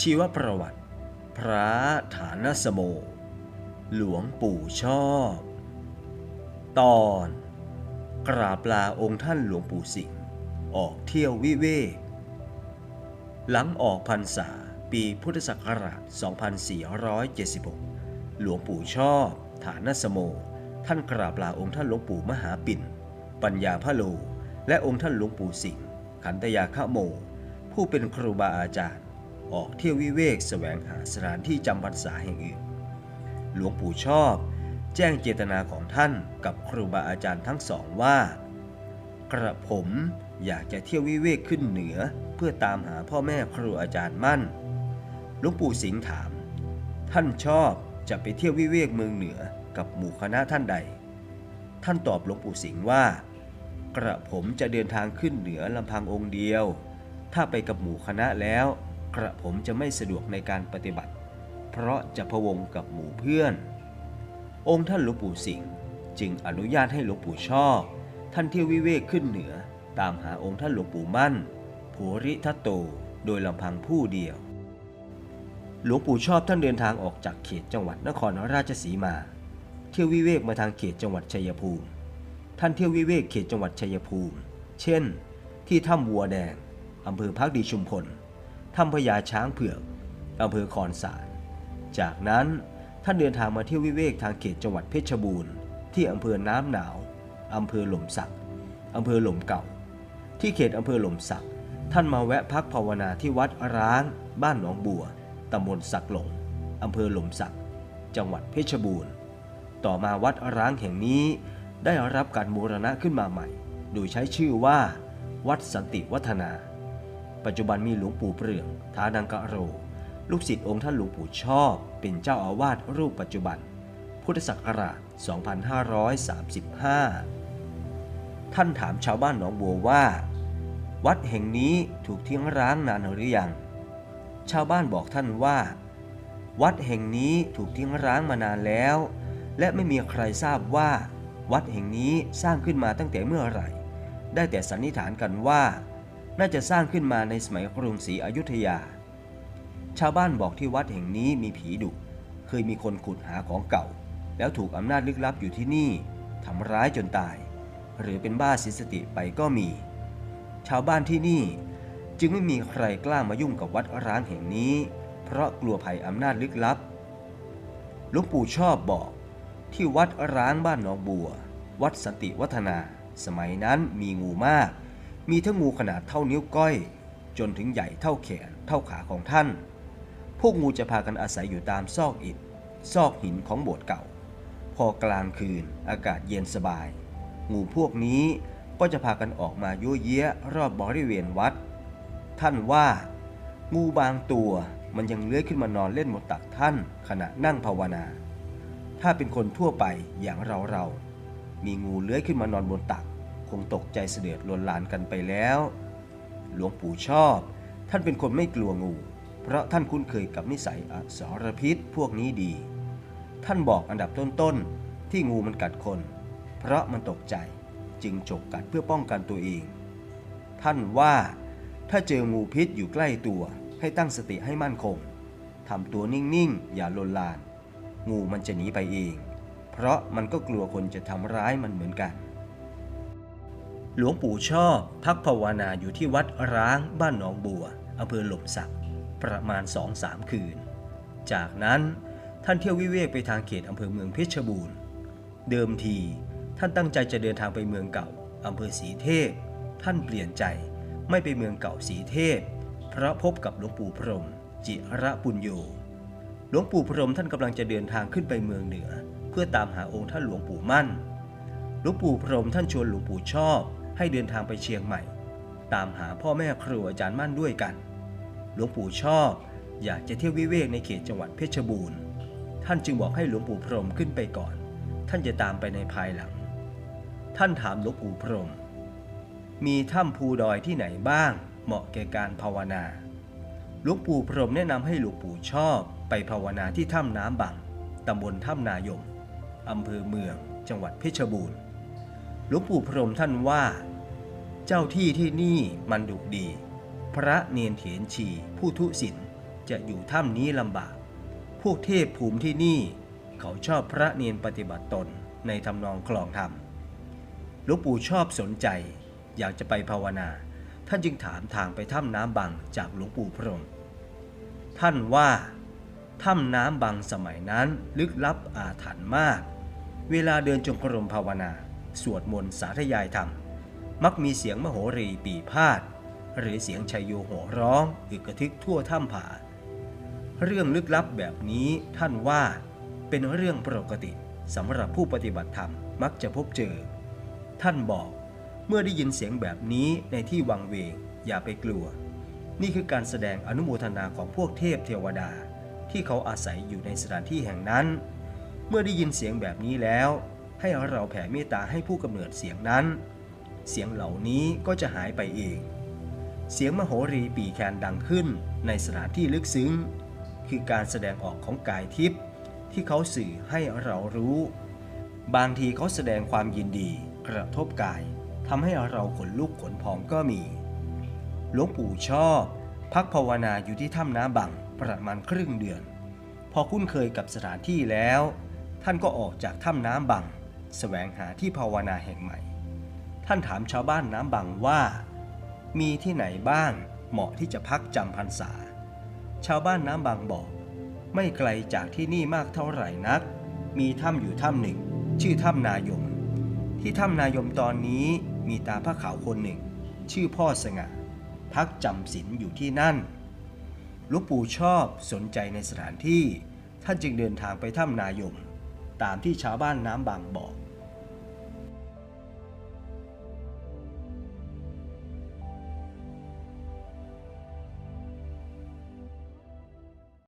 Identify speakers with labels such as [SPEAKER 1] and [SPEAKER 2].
[SPEAKER 1] ชีวประวัติ พระฐานสโม หลวงปู่ชอบ ตอน กราบลาองค์ท่านหลวงปู่สิงห์ออกเที่ยววิเวกหลังออกพรรษาปีพุทธศักราช 2476 หลวงปู่ชอบ ฐานสโม ท่านกราบลาองค์ท่านหลวงปู่มหาปิ่น ปัญญาพะโล และองค์ท่านหลวงปู่สิงห์ขันตยาฆโม ผู้เป็นครูบาอาจารย์ ออกเที่ยววิเวกแสวงหาสถานที่จำพรรษาแห่งอื่น หลวงปู่ชอบแจ้งเจตนาของท่านกับครูบาอาจารย์ทั้งสองว่า กระผมอยากจะเที่ยววิเวกขึ้นเหนือเพื่อตามหาพ่อแม่ครูอาจารย์มั่น หลวงปู่สิงห์ถาม ท่านชอบจะไปเที่ยววิเวกเมืองเหนือกับหมู่คณะท่านใด ท่านตอบหลวงปู่สิงห์ว่า กระผมจะเดินทางขึ้นเหนือลำพังองค์เดียว ถ้าไปกับหมู่คณะแล้ว กระผมจะไม่สะดวกในการปฏิบัติ เพราะจะพะวงกับหมู่เพื่อน องค์ท่านหลวงปู่สิงห์จึงอนุญาตให้หลวงปู่ชอบ ท่านเที่ยววิเวกขึ้นเหนือ ตามหาองค์ท่านหลวงปู่มั่นภูริทัตโตโดยลำพังผู้เดียว หลวงปู่ชอบท่านเดินทางออกจากเขตจังหวัดนครราชสีมา เที่ยววิเวกมาทางเขตจังหวัดชัยภูมิ ท่านเที่ยววิเวกเขตจังหวัดชัยภูมิ เช่น ที่ถ้ำวัวแดงอำเภอพักดีชุมพล ถ้ำพญาช้างเผือกอำเภอคอนสาร จากนั้นท่านเดินทางมาเที่ยววิเวกทางเขตจังหวัดเพชรบูรณ์ ที่อำเภอน้ำหนาวอำเภอหล่มสักอำเภอหล่มเก่า ที่เขตอำเภอหล่มสัก ท่านมาแวะพักภาวนาที่วัดร้าง บ้านหนองบัวตำบลสักหลงอำเภอหล่มสัก จังหวัดเพชรบูรณ์ ต่อมาวัดร้างแห่งนี้ได้รับการบูรณะขึ้นมาใหม่ โดยใช้ชื่อว่า วัดสันติวัฒนา ปัจจุบันมีหลวงปู่เปลืองทานังกะโร ลูกศิษย์องค์ท่านหลวงปู่ชอบ เป็นเจ้าอาวาสรูปปัจจุบัน พุทธศักราช 2535 ท่านถามชาวบ้านหนองบัวว่า วัดแห่งนี้ถูกทิ้งร้างนานหรือยัง ชาวบ้านบอกท่านว่า วัดแห่งนี้ถูกทิ้งร้างมานานแล้ว และไม่มีใครทราบว่า วัดแห่งนี้สร้างขึ้นมาตั้งแต่เมื่อไหร่ ได้แต่สันนิษฐานกันว่า น่าจะสร้างขึ้นมาในสมัยกรุงศรีอยุธยา ชาวบ้านบอกที่วัดแห่งนี้มีผีดุเคยมีคนขุดหาของเก่า แล้วถูกอำนาจลึกลับอยู่ที่นี่ทำร้ายจนตาย หรือเป็นบ้าสิสติไปก็มี ชาวบ้านที่นี่จึงไม่มีใครกล้ามายุ่งกับวัดร้างแห่งนี้ เพราะกลัวภัยอำนาจลึกลับหลวงปู่ชอบบอกที่วัดร้างบ้านหนองบัว วัดสันติวัฒนา สมัยนั้นมีงูมาก มีทั้งงูขนาดเท่านิ้วก้อย จนถึงใหญ่เท่าแขนเท่าขาของท่าน พวกงูจะพากันอาศัยอยู่ตามซอกอิฐ ซอกหินของโบสถ์เก่า พอกลางคืนอากาศเย็นสบาย งูพวกนี้ก็จะพากันออกมายั่วเย้ยรอบบริเวณวัด ท่านว่า งูบางตัวมันยังเลื้อยขึ้นมานอนเล่นบนตักท่าน ขณะนั่งภาวนา ถ้าเป็นคนทั่วไปอย่างเราเรามีงูเลื้อยขึ้นมานอนบนตัก คงตกใจเสด็จลวนลานกันไปแล้ว หลวงปู่ชอบ ท่านเป็นคนไม่กลัวงู เพราะท่านคุ้นเคยกับนิสัยอสรพิษพวกนี้ดี ท่านบอกอันดับต้นๆ ที่งูมันกัดคน เพราะมันตกใจจึงฉกกัดเพื่อป้องกันตัวเอง ท่านว่าถ้าเจองูพิษอยู่ใกล้ตัว ให้ตั้งสติให้มั่นคงทำตัวนิ่งๆ อย่าลนลาน งูมันจะหนีไปเอง เพราะมันก็กลัวคนจะทำร้ายมันเหมือนกัน หลวงปู่ชอบ พักภาวนาอยู่ที่วัดร้างบ้านหนองบัวอำเภอหล่มสัก ประมาณสองสามคืน จากนั้นท่านเที่ยววิเวกไปทางเขตอำเภอเมืองเพชรบูรณ์ เดิมทีท่านตั้งใจจะเดินทางไปเมืองเก่าอำเภอสีเทพ ท่านเปลี่ยนใจไม่ไปเมืองเก่าสีเทพ เพราะพบกับหลวงปู่พรม จิระปุญโญหลวงปู่พรมท่านกำลังจะเดินทางขึ้นไปเมืองเหนือ เพื่อตามหาองค์ท่านหลวงปู่มั่น หลวงปู่พรมท่านชวนหลวงปู่ชอบ ให้เดินทางไปเชียงใหม่ ตามหาพ่อแม่ครูอาจารย์มั่นด้วยกัน หลวงปู่ชอบอยากจะเที่ยววิเวกในเขตจังหวัดเพชรบูรณ์ ท่านจึงบอกให้หลวงปู่พรหมขึ้นไปก่อน ท่านจะตามไปในภายหลัง ท่านถามหลวงปู่พรหมมีถ้ำภูดอยที่ไหนบ้าง เหมาะแก่การภาวนา หลวงปู่พรหมแนะนำให้หลวงปู่ชอบไปภาวนาที่ถ้ำน้ำบังตำบลถ้ำนายมอำเภอเมือง จังหวัดเพชรบูรณ์ หลวงปู่พรมท่านว่า เจ้าที่ที่นี่มันดุดี พระเนียนเถียนชีผู้ทุศิลจะอยู่ถ้ำนี้ลำบาก พวกเทพภูมิที่นี่ เขาชอบพระเนียนปฏิบัติตนในทำนองคลองธรรมหลวงปู่ชอบสนใจ อยากจะไปภาวนา ท่านจึงถามทางไปถ้ำน้ำบังจากหลวงปู่พรมท่านว่าถ้ำน้ำบังสมัยนั้นลึกลับอาถรรพ์มาก เวลาเดินจงกรมภาวนา สวดมนต์สาธยายธรรม มักมีเสียงมโหรีปีพาด หรือเสียงชัยโยโห่ร้องอึกกระทึกทั่วถ้ำผา เรื่องลึกลับแบบนี้ท่านว่าเป็นเรื่องปกติสำหรับผู้ปฏิบัติธรรมมักจะพบเจอ ท่านบอกเมื่อได้ยินเสียงแบบนี้ในที่วังเวงอย่าไปกลัว นี่คือการแสดงอนุโมทนาของพวกเทพเทวดา ที่เขาอาศัยอยู่ในสถานที่แห่งนั้น เมื่อได้ยินเสียงแบบนี้แล้ว ให้เราแผ่เมตตาให้ผู้กำเนิดเสียงนั้น เสียงเหล่านี้ก็จะหายไปเอง เสียงมโหรีปีแคนดังขึ้นในสถานที่ลึกซึ้ง คือการแสดงออกของกายทิพย์ที่เขาสื่อให้เรารู้ บางทีเขาแสดงความยินดีกระทบกายทำให้เราขนลุกขนพองก็มี หลวงปู่ชอบ พักภาวนาอยู่ที่ถ้ำน้ำบังประมาณครึ่งเดือน พอคุ้นเคยกับสถานที่แล้ว ท่านก็ออกจากถ้ำน้ำบัง แสวงหาที่ภาวนาแห่งใหม่ ท่านถามชาวบ้านน้ำบังว่า มีที่ไหนบ้างเหมาะที่จะพักจำพรรษา ชาวบ้านน้ำบังบอก ไม่ไกลจากที่นี่มากเท่าไหร่นัก มีถ้ำอยู่ถ้ำหนึ่ง ชื่อถ้ำนายม ที่ถ้ำนายมตอนนี้มีตาผ้าขาวคนหนึ่ง ชื่อพ่อสง่าพักจำศีลอยู่ที่นั่นลวงปู่ชอบสนใจในสถานที่ ท่านจึงเดินทางไปถ้ำนายม ตามที่ชาวบ้านน้ำบางบอก